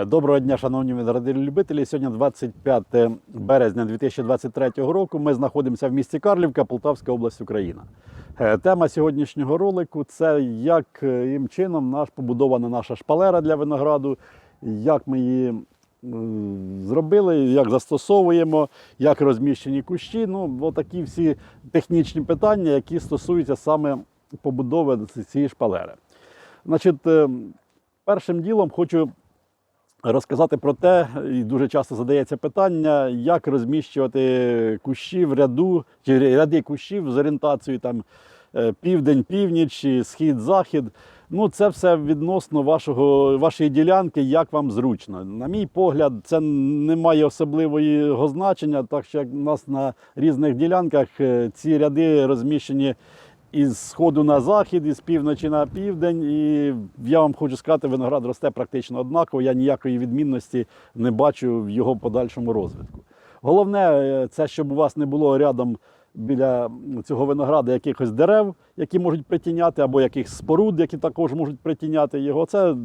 Е, Доброго дня, шановні радіолюбителі. Сьогодні 25 березня 2023 року. Ми знаходимося в місті Карлівка, Полтавська область, Україна. Е, Тема сьогоднішнього ролику це яким чином наш побудована наша шпалера для винограду, як ми її зробили, як застосовуємо, як розміщені кущі. Ну, такі всі технічні питання, які стосуються саме побудови цієї шпалери. Значить, е, першим ділом хочу розказати про те, і дуже часто задається питання, як розміщувати кущі в ряду, чи ряди кущів з орієнтацією там е, південь, північ, схід, захід. Ну, це все відносно вашого, вашої ділянки, як вам зручно. На мій погляд, це не має особливого значення, так що як у нас на різних ділянках е, ці ряди розміщені із сходу на захід, із півночі на південь. І я вам хочу сказати, виноград росте практично однаково. Я ніякої відмінності не бачу в його подальшому розвитку. Головне, е, це щоб у вас не було рядом біля цього винограда якихось дерев, які можуть притіняти, або якихось споруд, які також можуть притіняти його. Це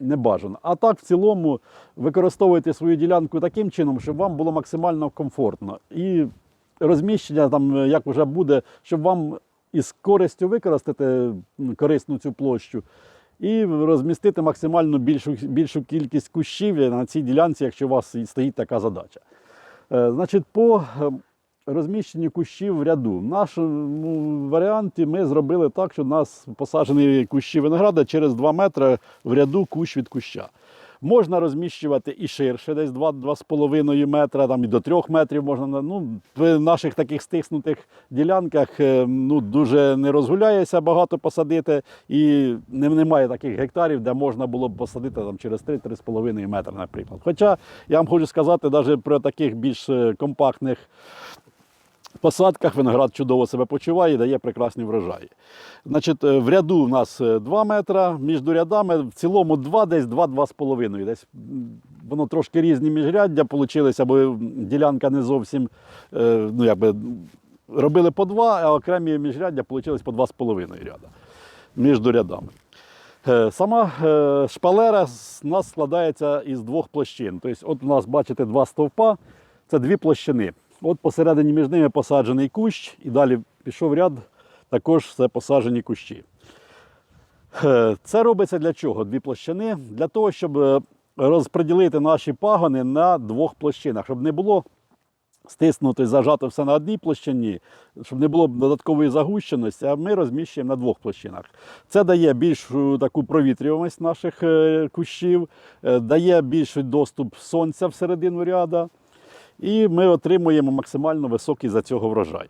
не бажано. А так, в цілому, використовуйте свою ділянку таким чином, щоб вам було максимально комфортно. І розміщення там е, як вже буде, щоб вам із користю використати корисну цю площу і розмістити максимально більшу, більшу кількість кущів на цій ділянці, якщо у вас стоїть така задача. Е, Значить, по е, розміщенню кущів в ряду. В нашому варіанті ми зробили так, що у нас посаджені кущі винограда через 2 метри в ряду кущ від куща. Можна розміщувати і ширше, десь 2-2,5 метра, там і до 3 метрів можна. Ну, в наших таких стиснутих ділянках е, ну, дуже не розгуляється багато посадити, і немає таких гектарів, де можна було б посадити там, через 3-3,5 метри, наприклад. Хоча я вам хочу сказати, навіть про таких більш е, посадках виноград чудово себе почуває і дає прекрасні врожаї. Значить, е, в ряду у нас 2 метри, між рядами в цілому 2, десь 2-2,5. Десь воно трошки різні міжряддя получилися, бо ділянка не зовсім е, ну, якби, робили по 2, а окремі міжряддя вийшли по 2,5 ряда між рядами. Е, Сама е, шпалера з нас складається із двох площин. Тобто, от у нас, бачите, два стовпа, це дві площини. От посередині між ними посаджений кущ, і далі пішов ряд, також все посаджені кущі. Е, Це робиться для чого? Дві площини? Для того, щоб е, розподілити наші пагони на двох площинах, щоб не було стиснуто і зажато все на одній площині, щоб не було додаткової загущеності, а ми розміщуємо на двох площинах. Це дає більшу таку провітрюваність наших е, кущів, дає більший доступ сонця всередину ряда, і ми отримуємо максимально високий за цього врожай.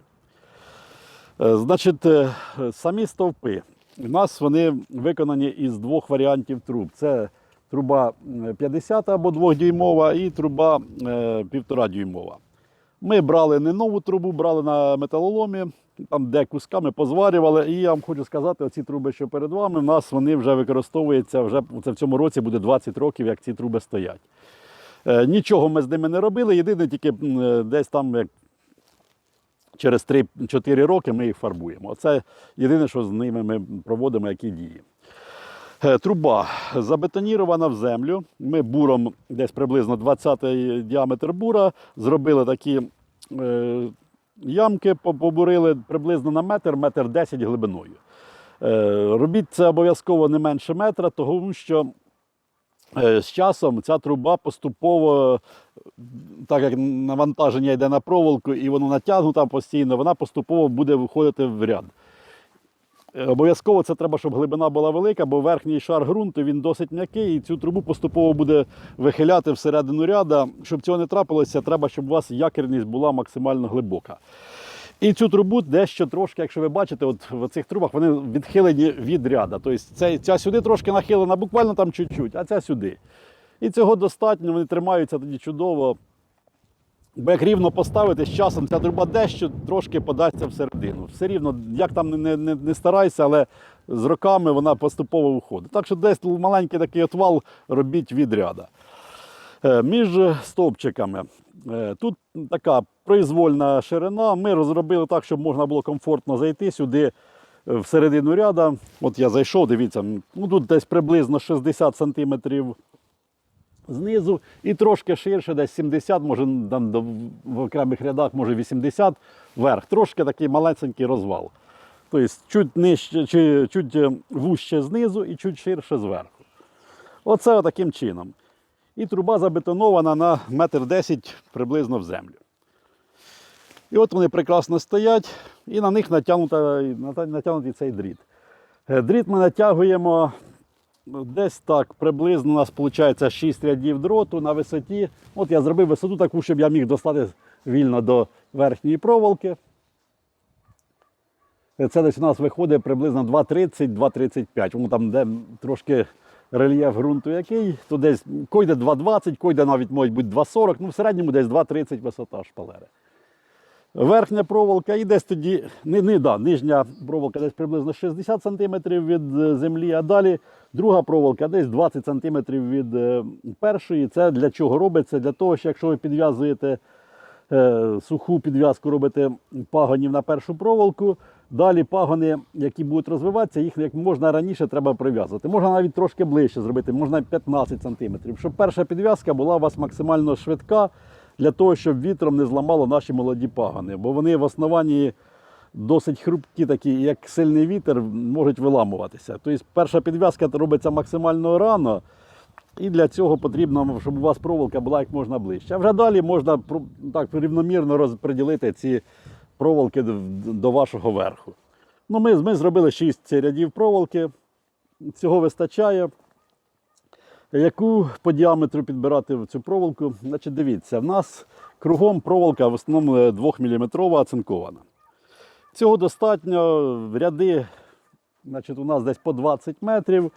Е, Значить, е, самі стовпи. У нас вони виконані із двох варіантів труб. Це труба е, 50 або 2-дюймова і труба е, 1,5 дюймова. Ми брали не нову трубу, брали на металоломі, там де кусками позварювали. І я вам хочу сказати, оці труби, що перед вами, в нас вони вже використовуються, вже це в цьому році буде 20 років, як ці труби стоять. Е, Нічого ми з ними не робили, єдине тільки е, десь там як через 3-4 роки ми їх фарбуємо. Це єдине, що з ними ми проводимо, які дії. Е, Труба забетонірована в землю. Ми буром десь приблизно 20-й діаметр бура зробили такі е, ямки, побурили приблизно на метр, метр 10 глибиною. Е, робіть це обов'язково не менше метра, тому що з часом ця труба поступово, так як навантаження йде на проволоку і воно натягнута постійно, вона поступово буде виходити в ряд. Е, Обов'язково це треба, щоб глибина була велика, бо верхній шар ґрунту він досить м'який, і цю трубу поступово буде вихиляти всередину ряда. Щоб цього не трапилося, треба, щоб у вас якірність була максимально глибока. І цю трубу дещо трошки, якщо ви бачите, от в цих трубах вони відхилені від ряда. Тобто ця, ця сюди трошки нахилена, буквально там чуть-чуть, а ця сюди. І цього достатньо, вони тримаються тоді чудово. Бо як рівно поставити, з часом ця труба дещо трошки подасться всередину. Все рівно, як там не, не, не старайся, але з роками вона поступово виходить. Так що десь маленький такий отвал робіть від ряда. Е, Між стовпчиками. е, Тут така произвольна ширина. Ми розробили так, щоб можна було комфортно зайти сюди е, всередину ряда. От я зайшов, дивіться, ну тут десь приблизно 60 сантиметрів знизу і трошки ширше, десь 70, може там в окремих рядах, може 80 вверх. Трошки такий малесенький розвал. Тобто чуть нижче, чи чуть е, вужче знизу і чуть ширше зверху. Оце таким чином. І труба забетонована на метр 10 приблизно в землю. І от вони прекрасно стоять, і на них натягнутий цей дріт. Е, Дріт ми натягуємо десь так, приблизно у нас виходить 6 рядів дроту на висоті. От я зробив висоту таку, щоб я міг достати вільно до верхньої проволоки. Е, Це десь у нас виходить приблизно 2,30-2,35. Воно там, де трошки рельєф ґрунту який, то десь койде 2,20, койде навіть може бути 2,40, ну в середньому десь 2,30 висота шпалери. Верхня проволока і десь тоді, не, не, да, нижня проволока десь приблизно 60 см від е, землі, а далі друга проволока десь 20 см від е, першої. Це для чого робиться? Для того, що якщо ви підв'язуєте е, суху підв'язку, робите пагонів на першу проволоку, далі пагони, які будуть розвиватися, їх як можна раніше треба прив'язувати. Можна навіть трошки ближче зробити, можна 15 см, щоб перша підв'язка була у вас максимально швидка для того, щоб вітром не зламало наші молоді пагони. Бо вони в основанні досить хрупкі, такі, як сильний вітер, можуть виламуватися. Тобто перша підв'язка робиться максимально рано. І для цього потрібно, щоб у вас проволока була як можна ближче. А вже далі можна так рівномірно розподілити ці проволоки до вашого верху. Ну, ми, ми зробили 6 рядів проволоки. Цього вистачає. Яку по діаметру підбирати в цю проволоку? Значить, дивіться, в нас кругом проволока в основному 2-мм оцинкована. Цього достатньо ряди, значить, у нас десь по 20 метрів.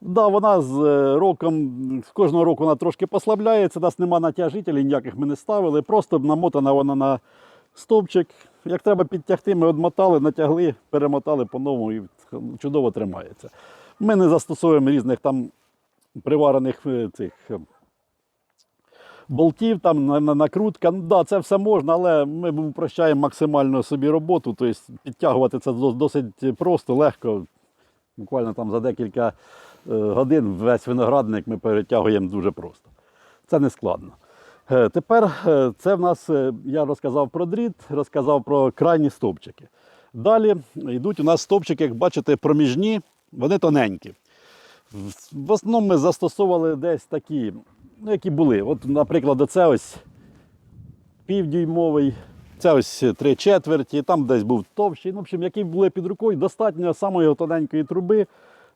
Да, вона з е, роком, з кожного року вона трошки послабляється, у нас нема натяжителів, ніяких ми не ставили, просто намотана вона на стовпчик. Як треба підтягти, ми одмотали, натягли, перемотали по-новому і чудово тримається. Ми не застосовуємо різних там приварених е, цих е, болтів, там на- на- накрутка. Ну, да, це все можна, але ми упрощаємо максимально собі роботу. Тобто підтягувати це досить просто, легко. Буквально там за декілька е, годин весь виноградник ми перетягуємо дуже просто. Це не складно. Тепер це в нас я розказав про дріт, розказав про крайні стовпчики. Далі йдуть у нас стовпчики, як бачите, проміжні, вони тоненькі. В- основному ми застосовували десь такі, ну, які були. От, наприклад, оце ось півдюймовий, це ось три четверті, там десь був товщий. Ну, в общем, які були під рукою, достатньо самої тоненької труби.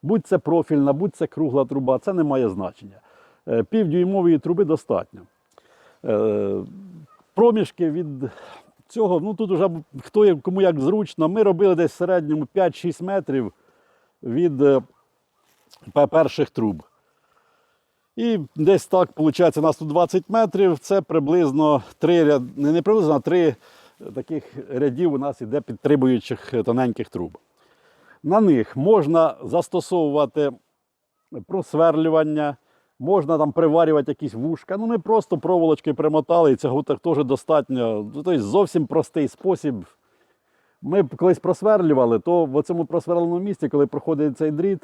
Будь це профільна, будь це кругла труба, це не має значення. Е, Півдюймової труби достатньо. Е, Проміжки від цього, ну тут вже хто кому як зручно. Ми робили десь в середньому 5-6 метрів від е, перших труб. І десь так, виходить, у нас тут 20 метрів, це приблизно 3 ряд, не не приблизно, а 3 таких рядів у нас іде підтрибуючих е, тоненьких труб. На них можна застосовувати просверлювання, можна там приварювати якісь вушка. Ну, ми просто проволочки примотали, і цього так теж достатньо. Тобто зовсім простий спосіб. Ми колись просверлювали, то в цьому просверленому місці, коли проходить цей дріт,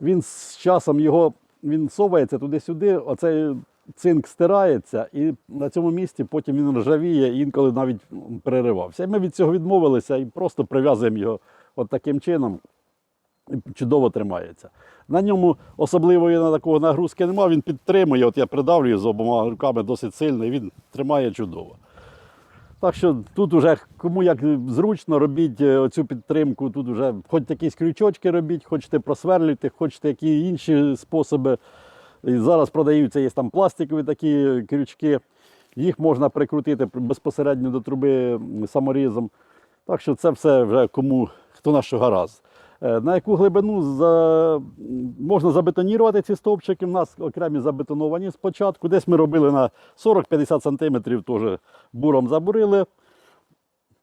він з часом його він совається туди-сюди, оцей цинк стирається, і на цьому місці потім він ржавіє інколи навіть переривався. І ми від цього відмовилися і просто прив'язуємо його от таким чином. Чудово тримається. На ньому особливої на такого нагрузки немає, він підтримує. От я придавлюю з обома руками досить сильно, і він тримає чудово. Так що тут уже кому як зручно, робіть е, оцю підтримку. Тут вже хоч якісь крючочки робіть, хочете просверлюйте, хочете які інші способи. І зараз продаються є там пластикові такі крючки. Їх можна прикрутити безпосередньо до труби саморізом. Так що це все вже кому хто на що гаразд. Е, На яку глибину за... можна забетонірувати ці стовпчики? У нас окремі забетоновані спочатку. Десь ми робили на 40-50 см, теж буром забурили,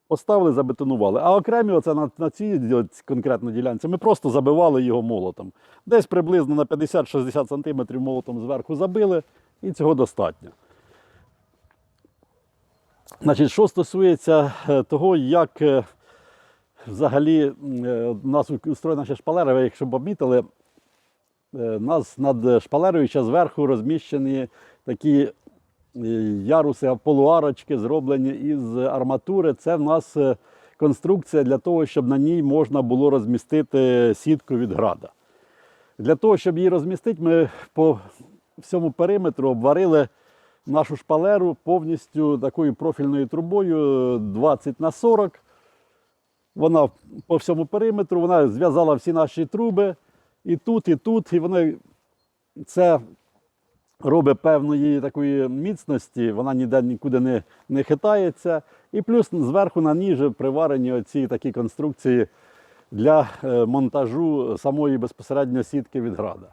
поставили, забетонували. А окремі оце на, на цій конкретно ділянці ми просто забивали його молотом. Десь приблизно на 50-60 см молотом зверху забили, і цього достатньо. Значить, що стосується е, того, як е, взагалі е, у нас устроєна ще шпалера, ви якщо б обмітили, Е, У нас над шпалерою ще зверху розміщені такі е, яруси, полуарочки, зроблені із арматури. Це в нас е, конструкція для того, щоб на ній можна було розмістити сітку від града. Для того, щоб її розмістити, ми по всьому периметру обварили нашу шпалеру повністю такою профільною трубою 20 на 40. Вона по всьому периметру, вона зв'язала всі наші труби і тут, і тут, і вона це робить певної такої міцності, вона ніде нікуди не, не хитається. І плюс зверху на ній же приварені оці такі конструкції для е, монтажу самої безпосередньо сітки від града.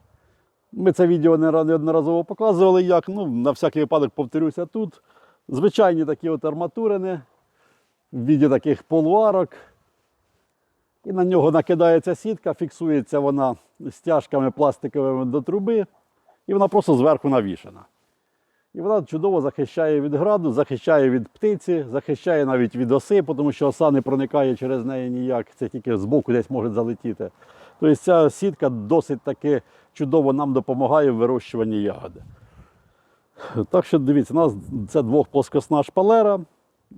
Ми це відео неодноразово показували, як, ну, на всякий випадок повторюся тут. Звичайні такі от арматурини в віді таких полуарок. І на нього накидається сітка, фіксується вона стяжками пластиковими до труби, і вона просто зверху навішана. І вона чудово захищає від граду, захищає від птиці, захищає навіть від оси, тому що оса не проникає через неї ніяк, це тільки збоку десь може залетіти. Тобто ця сітка досить таки чудово нам допомагає в вирощуванні ягоди. Так що дивіться, у нас це двохплоскосна шпалера.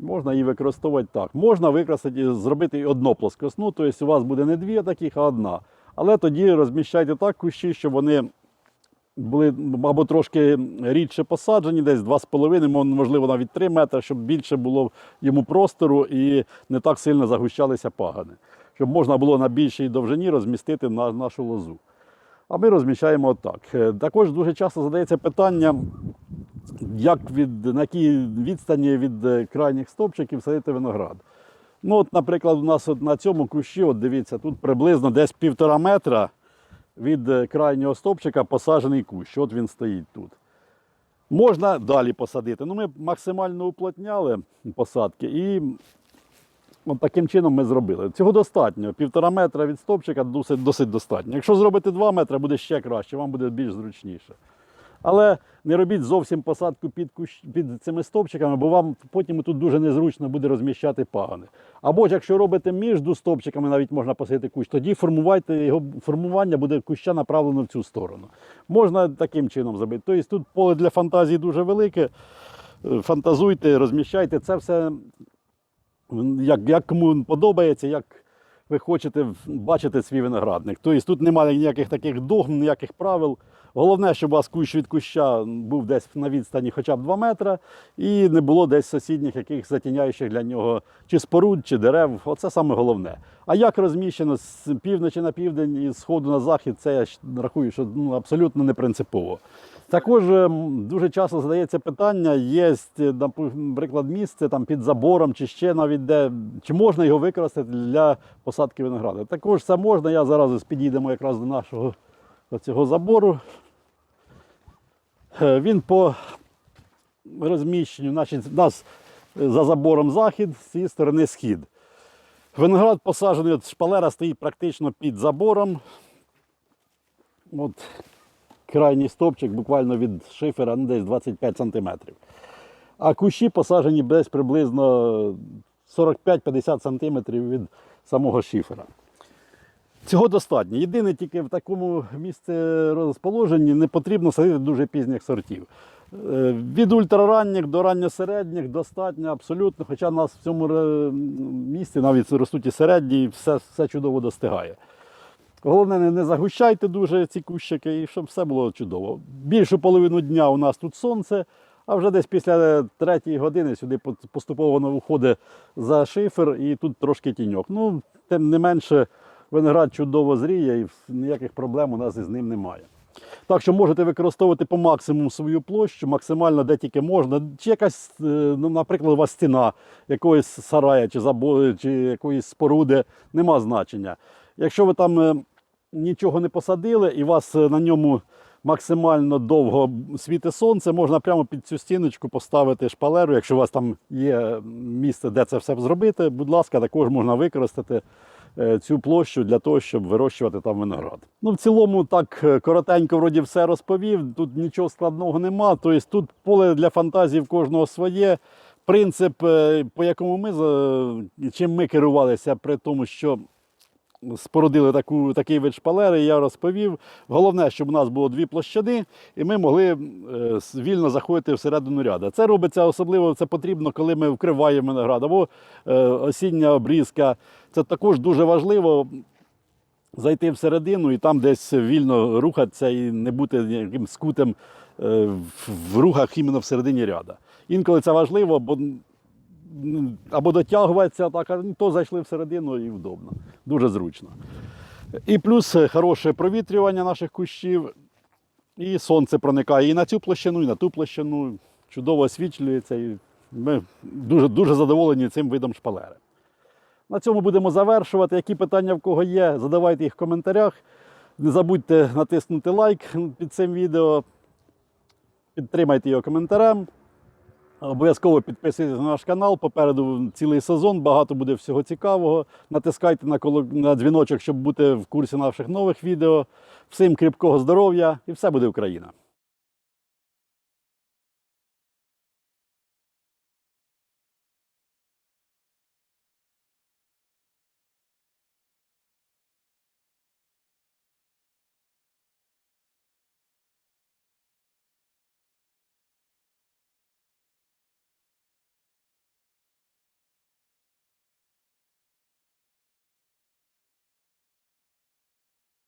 Можна її використовувати так. Можна використати, зробити одну плоскосну, тобто у вас буде не дві таких, а одна. Але тоді розміщайте так кущі, щоб вони були або трошки рідше посаджені, десь 2,5, можливо, навіть 3 метри, щоб більше було йому простору і не так сильно загущалися пагани. Щоб можна було на більшій довжині розмістити на нашу лозу. А ми розміщаємо отак. Е, Також дуже часто задається питання, як від, на якій відстані від е, крайніх стовпчиків садити виноград. Ну, от, наприклад, у нас от на цьому кущі, от дивіться, тут приблизно десь півтора метра від е, крайнього стовпчика посаджений кущ. От він стоїть тут. Можна далі посадити. Ну, ми максимально уплотняли посадки і от таким чином ми зробили. Цього достатньо. Півтора метра від стовпчика досить, досить достатньо. Якщо зробити 2 метри, буде ще краще, вам буде більш зручніше. Але не робіть зовсім посадку під, кущ, під цими стовпчиками, бо вам потім тут дуже незручно буде розміщати пагони. Або ж якщо робите між стовпчиками, навіть можна посадити кущ, тоді формувайте його формування буде куща направлено в цю сторону. Можна таким чином зробити. Тобто тут поле для фантазії дуже велике. Фантазуйте, розміщайте. Це все як, як кому подобається, як ви хочете бачити свій виноградник. Тобто тут немає ніяких таких догм, ніяких правил. Головне, щоб у вас кущ від куща був десь на відстані хоча б 2 метри, і не було десь сусідніх якихось затіняючих для нього чи споруд, чи дерев. Оце саме головне. А як розміщено з півночі на південь і з сходу на захід, це я рахую, що ну, абсолютно не принципово. Також ем, дуже часто задається питання, є, наприклад, місце там під забором чи ще навіть де, чи можна його використати для посадки винограду. Також це можна, я зараз підійдемо якраз до нашого цього забору. Е, Він по розміщенню, значить, у нас за забором захід, з цієї сторони схід. Виноград посаджений, от шпалера стоїть практично під забором. От крайній стовпчик буквально від шифера ну, десь 25 см. А кущі посаджені десь приблизно 45-50 см від самого шифера. Цього достатньо. Єдине, тільки в такому місці розположенні не потрібно садити дуже пізніх сортів. Е, Від ультраранніх до ранньосередніх достатньо абсолютно, хоча нас в цьому місці навіть ростуть і середні, і все, все чудово достигає. Головне, не, загущайте дуже ці кущики, і щоб все було чудово. Більшу половину дня у нас тут сонце, а вже десь після третьої години сюди поступово виходить за шифер і тут трошки тіньок. Ну, тим не менше, виноград чудово зріє і ніяких проблем у нас із ним немає. Так що можете використовувати по максимуму свою площу, максимально де тільки можна. Чи якась, е, ну, наприклад, у вас стіна якоїсь сарая чи забою, чи якоїсь споруди, нема значення. Якщо ви там е, нічого не посадили і вас е, на ньому максимально довго світить сонце, можна прямо під цю стіночку поставити шпалеру. Якщо у вас там є місце, де це все зробити, будь ласка, також можна використати цю площу для того, щоб вирощувати там виноград. Ну, в цілому, так е, коротенько вроді все розповів. Тут нічого складного нема. Тобто тут поле для фантазії в кожного своє. Принцип, е, по якому ми чим ми керувалися при тому, що спорудили таку, такий вид шпалери, я розповів. Головне, щоб у нас було дві площади, і ми могли е, вільно заходити всередину ряда. Це робиться особливо це потрібно, коли ми вкриваємо виноград або е, осіння обрізка. Це також дуже важливо зайти всередину і там десь вільно рухатися і не бути якимсь скутим е, в- в рухах іменно всередині ряда. Інколи це важливо, бо або дотягуватися, так, а то зайшли всередину і вдобно. Дуже зручно. І плюс е, хороше провітрювання наших кущів, і сонце проникає і на цю площину, і на ту площину. Чудово освітлюється. І ми дуже, дуже задоволені цим видом шпалери. На цьому будемо завершувати. Які питання в кого є, задавайте їх в коментарях. Не забудьте натиснути лайк під цим відео. Підтримайте його коментарем. Обов'язково підписуйтесь на наш канал. Попереду цілий сезон, багато буде всього цікавого. Натискайте на, коло... на дзвіночок, щоб бути в курсі наших нових відео. Всім кріпкого здоров'я і все буде Україна!